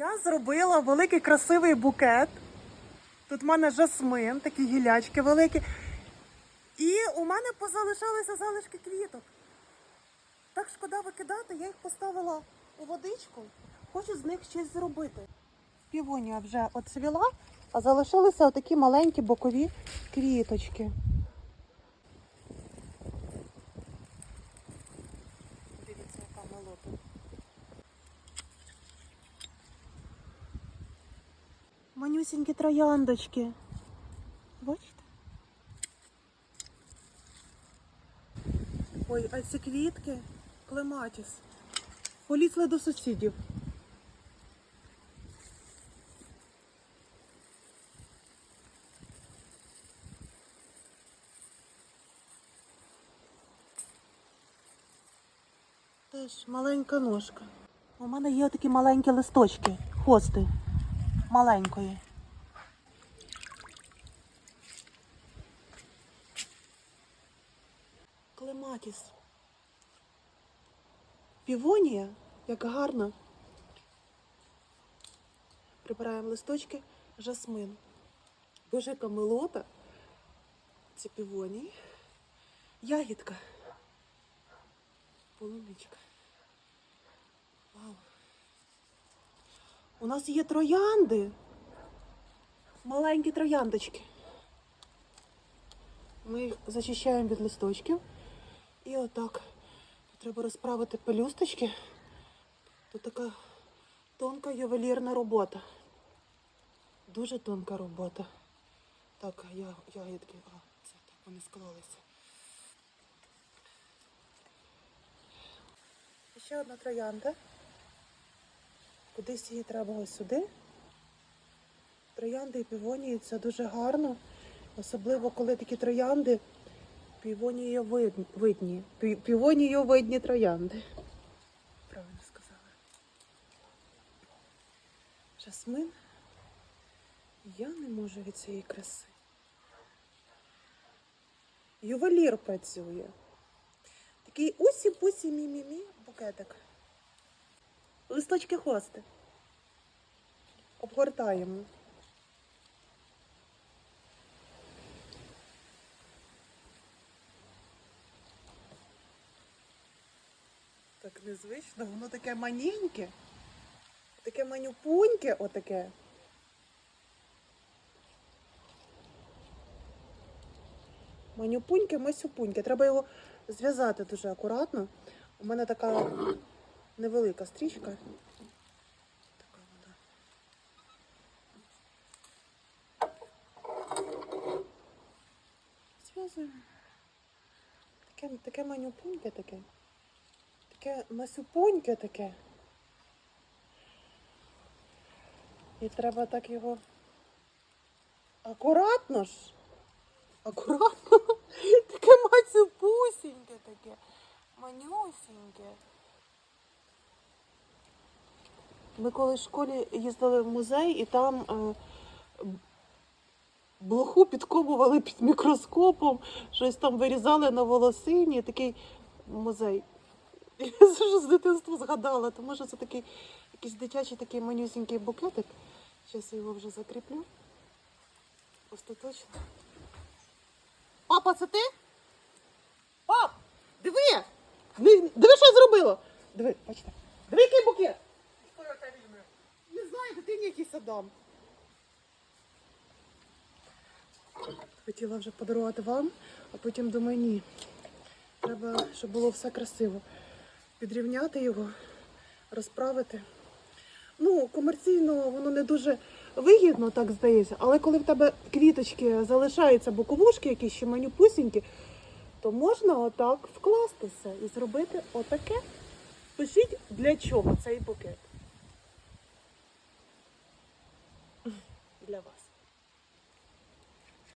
Я зробила великий красивий букет. Тут в мене жасмин, такі гілячки великі. І у мене позалишалися залишки квіток. Так шкода викидати, я їх поставила у водичку. Хочу з них щось зробити. Півонія вже оцвіла, а залишилися отакі маленькі бокові квіточки. Манюсінькі трояндочки. Бачите? Ой, а ці квітки клематіс. Полізли до сусідів. Теж маленька ножка. У мене є такі маленькі листочки, хости маленької. Клематіс. Півонія, як гарно. Прибираємо листочки, жасмин. Боже, яка милота. Це півонії. Ягідка. Полуничка. Вау. У нас є троянди. Маленькі трояндочки. Ми зачищаємо від листочків. І отак. Треба розправити пелюсточки. Тут така тонка ювелірна робота. Дуже тонка робота. Так, я, ягідки. А, це так вони склалися. Ще одна троянда. Кудись її треба ось сюди. Троянди і півонії це дуже гарно. Особливо, коли такі троянди півонії видні. Півонію видні троянди. Правильно сказала. Жасмин. Я не можу від цієї краси. Ювелір працює. Такий усі-пусі мі-мі-мі букетик. Листочки хости. Обгортаємо. Так незвично, воно таке маненьке, таке манюпуньке отаке. Манюпуньке, масюпуньке. Треба його зв'язати дуже акуратно. У мене така невелика стрічка. Така вона. Зв'язуємо. Таке, таке манюпуньке таке. Таке масюпуньке таке. І треба так його акуратно ж. Акуратно. Таке мацюпусіньке таке. Манюсіньке. Ми коли в школі їздили в музей і там е, блоху підковували під мікроскопом, щось там вирізали на волосині, такий музей. Я вже з дитинства згадала, тому що це такий якийсь дитячий такий манюсінький букетик. Зараз я його вже закріплю. Остаточно. Папа, це ти? Пап, диви! Диви, що я зробила! Диви, бачите. Диви, який букет! Не знаю, дитині якийсь отдам. Хотіла вже подарувати вам, а потім думаю, ні. Треба, щоб було все красиво. Підрівняти його, розправити. Ну, комерційно воно не дуже вигідно, так здається, але коли в тебе квіточки залишаються боковушки, якісь ще манюпусінькі, то можна отак вкластися і зробити отаке. Пишіть, для чого цей букет. Для вас.